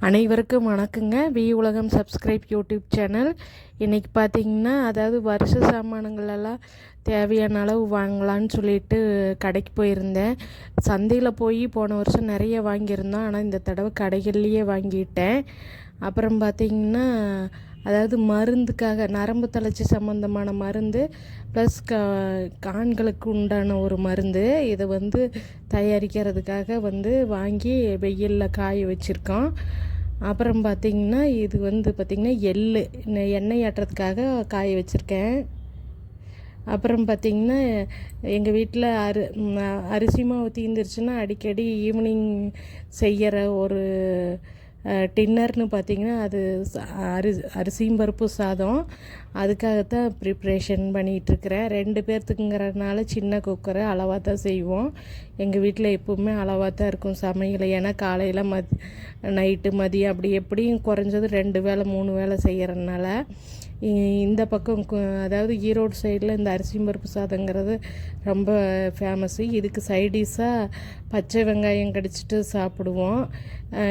அனைவருக்கும் வணக்கங்க. வி உலகம் சப்ஸ்கிரைப் யூடியூப் சேனல். இன்றைக்கி பார்த்தீங்கன்னா அதாவது வருஷ சாமானங்களெல்லாம் தேவையான அளவு வாங்கலான்னு சொல்லிட்டு கடைக்கு போயிருந்தேன். சந்தையில் போய் போன வருஷம் நிறைய வாங்கியிருந்தோம். ஆனால் இந்த தடவை கடைகள்லேயே வாங்கிட்டேன். அப்புறம் பார்த்திங்கன்னா அதாவது மருந்துக்காக நரம்பு தளர்ச்சி சம்மந்தமான மருந்து ப்ளஸ் கா ஆண்களுக்கு உண்டான ஒரு மருந்து இதை வந்து தயாரிக்கிறதுக்காக வந்து வாங்கி வெயிலில் காய வச்சுருக்கோம். அப்புறம் பார்த்திங்கன்னா இது வந்து பார்த்திங்கன்னா எள்ளு. எண்ணெய் ஆட்டுறதுக்காக காய வச்சுருக்கேன். அப்புறம் பார்த்திங்கன்னா எங்கள் வீட்டில் அரி அரிசி மாவு தீந்துருச்சுன்னா அடிக்கடி ஈவினிங் செய்கிற ஒரு டின்னர்னு பார்த்திங்கன்னா அது அரி அரிசியும் பருப்பு சாதம். அதுக்காகத்தான் ப்ரிப்ரேஷன் பண்ணிகிட்ருக்கிறேன். ரெண்டு பேர்த்துக்குங்கிறதுனால சின்ன குக்கரை அளவாக தான் செய்வோம். எங்கள் வீட்டில் எப்போவுமே அளவாக தான் இருக்கும் சமையல். ஏன்னா காலையில் மத் நைட்டு மதியம் அப்படி எப்படியும் குறைஞ்சது ரெண்டு வேளை மூணு வேளை செய்கிறதுனால இந்த பக்கம் கு- அதாவது ஈரோடு சைடில் இந்த அரிசியும் பருப்பு சாதங்கிறது ரொம்ப ஃபேமஸ்ஸு இதுக்கு சைடிஷாக பச்சை வெங்காயம் கடிச்சிட்டு சாப்பிடுவோம்.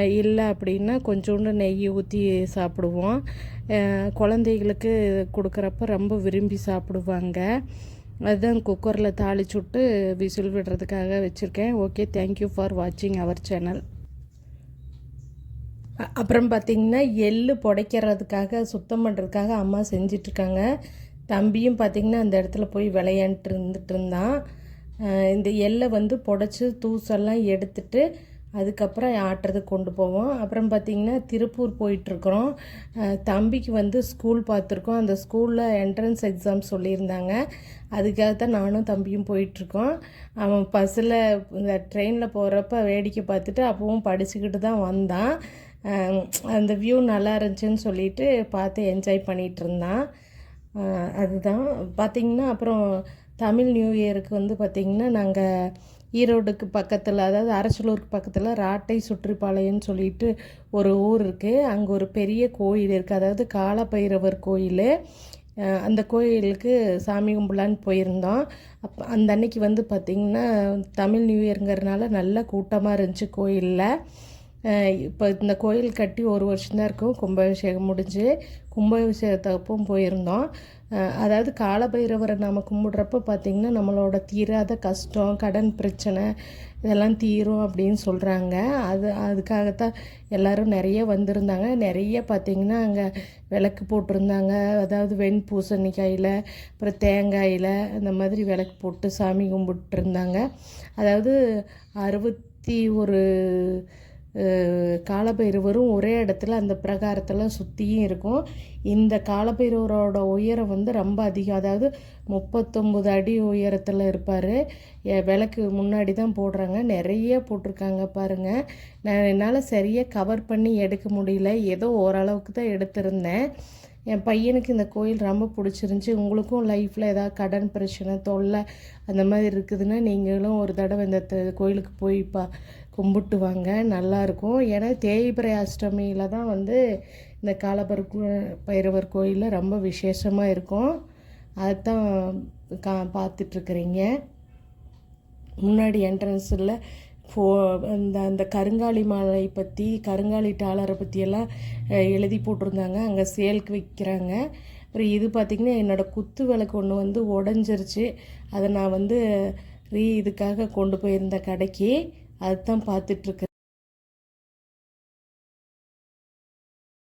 இல்லை அப்படின்னா கொஞ்சோண்டு நெய் ஊற்றி சாப்பிடுவோம். குழந்தைகளுக்கு கொடுக்குறப்ப ரொம்ப விரும்பி சாப்பிடுவாங்க. அதுதான் குக்கரில் தாளிச்சு விட்டு விசில் விடுறதுக்காக வச்சுருக்கேன். ஓகே தேங்க்யூ ஃபார் வாட்சிங் அவர் சேனல் அப்புறம் பார்த்திங்கன்னா எள்ளு புடைக்கிறதுக்காக சுத்தம் பண்ணுறதுக்காக அம்மா செஞ்சிட்ருக்காங்க. தம்பியும் பார்த்திங்கன்னா அந்த இடத்துல போய் விளையாண்ட்டு இருந்துட்டு இருந்தான் இந்த எள்ளை வந்து புடைச்சி தூசெல்லாம் எடுத்துட்டு அதுக்கப்புறம் ஆட்டுறதுக்கு கொண்டு போவோம். அப்புறம் பார்த்திங்கன்னா திருப்பூர் போயிட்டுருக்குறோம் தம்பிக்கு வந்து ஸ்கூல் பார்த்துருக்கோம் அந்த ஸ்கூலில் என்ட்ரன்ஸ் எக்ஸாம் சொல்லியிருந்தாங்க. அதுக்காக தான் நானும் தம்பியும் போயிட்டுருக்கோம் அவன் பஸ்ஸில் இந்த ட்ரெயினில் போகிறப்ப வேடிக்கை பார்த்துட்டு அப்பவும் படிச்சுக்கிட்டு தான் வந்தான். அந்த வியூ நல்லா இருந்துச்சுன்னு சொல்லிட்டு பார்த்து என்ஜாய் பண்ணிகிட்டு இருந்தான். அதுதான். பார்த்திங்கன்னா அப்புறம் தமிழ் நியூ இயருக்கு வந்து பார்த்திங்கன்னா நாங்கள் ஈரோடுக்கு பக்கத்தில் அதாவது அரசலூருக்கு பக்கத்தில் ராட்டை சுற்றுப்பாளையம்னு சொல்லிட்டு ஒரு ஊர் இருக்குது அங்கே ஒரு பெரிய கோயில் இருக்குது அதாவது காலபைரவர் கோயில். அந்த கோயிலுக்கு சாமி கும்பிடலான்னு போயிருந்தோம். அப்போ அந்த அன்னைக்கு வந்து பார்த்திங்கன்னா தமிழ் நியூ இயருங்கிறதுனால நல்ல கூட்டமாக இருந்துச்சு கோயிலில். இப்போ இந்த கோயில் கட்டி ஒரு வருஷம்தான் இருக்கும். கும்பாபிஷேகம் முடிஞ்சு கும்பாபிஷேகத்தப்பவும் போயிருந்தோம். அதாவது காலபைரவரை நம்ம கும்பிட்றப்ப பார்த்திங்கன்னா நம்மளோட தீராத கஷ்டம் கடன் பிரச்சனை இதெல்லாம் தீரும் அப்படின்னு சொல்கிறாங்க அது அதுக்காகத்தான் எல்லாரும் நிறைய வந்திருந்தாங்க. நிறைய பார்த்திங்கன்னா அங்கே விளக்கு போட்டிருந்தாங்க. அதாவது வெண் பூசணிக்காயில் அப்புறம் தேங்காயில் அந்த மாதிரி விளக்கு போட்டு சாமி கும்பிட்டுருந்தாங்க. அதாவது அறுபத்தி ஒரு காலபைரவரும் ஒரே இடத்துல அந்த பிரகாரத்தில் சுற்றியும் இருக்கும். இந்த காலபைரவரோட உயரம் வந்து ரொம்ப அதிகம். அதாவது முப்பத்தொம்பது அடி உயரத்தில் இருப்பார். விளக்கு முன்னாடி தான் போடுறாங்க. நிறைய போட்டிருக்காங்க பாருங்கள் நான் என்னால் சரியாக கவர் பண்ணி எடுக்க முடியல. ஏதோ ஓரளவுக்கு தான் எடுத்திருந்தேன். என் பையனுக்கு இந்த கோயில் ரொம்ப பிடிச்சிருந்துச்சி. உங்களுக்கும் லைஃப்பில் ஏதாவது கடன் பிரச்சனை தொல்லை அந்த மாதிரி இருக்குதுன்னா நீங்களும் ஒரு தடவை இந்த கோயிலுக்கு போய் பா கும்பிட்டு வாங்க. நல்லாயிருக்கும் ஏன்னா தேய்பிரை அஷ்டமியில் தான் வந்து இந்த காலபர் பைரவர் கோயிலில் ரொம்ப விசேஷமாக இருக்கும். அதுதான் கா பார்த்துட்ருக்குறீங்க முன்னாடி என்ட்ரன்ஸில் ஃபோ அந்த அந்த கருங்காலி மாலை பற்றி கருங்காலி டாலரை பற்றியெல்லாம் எழுதி போட்டிருந்தாங்க. அங்கே சேலுக்கு விற்கிறாங்க அப்புறம் இது பார்த்திங்கன்னா என்னோடய குத்து விளக்கு ஒன்று வந்து உடஞ்சிருச்சு. அதை நான் வந்து ரீ இதுக்காக கொண்டு போயிருந்த கடைக்கு. அதுதான் பார்த்துட்ருக்குறேன்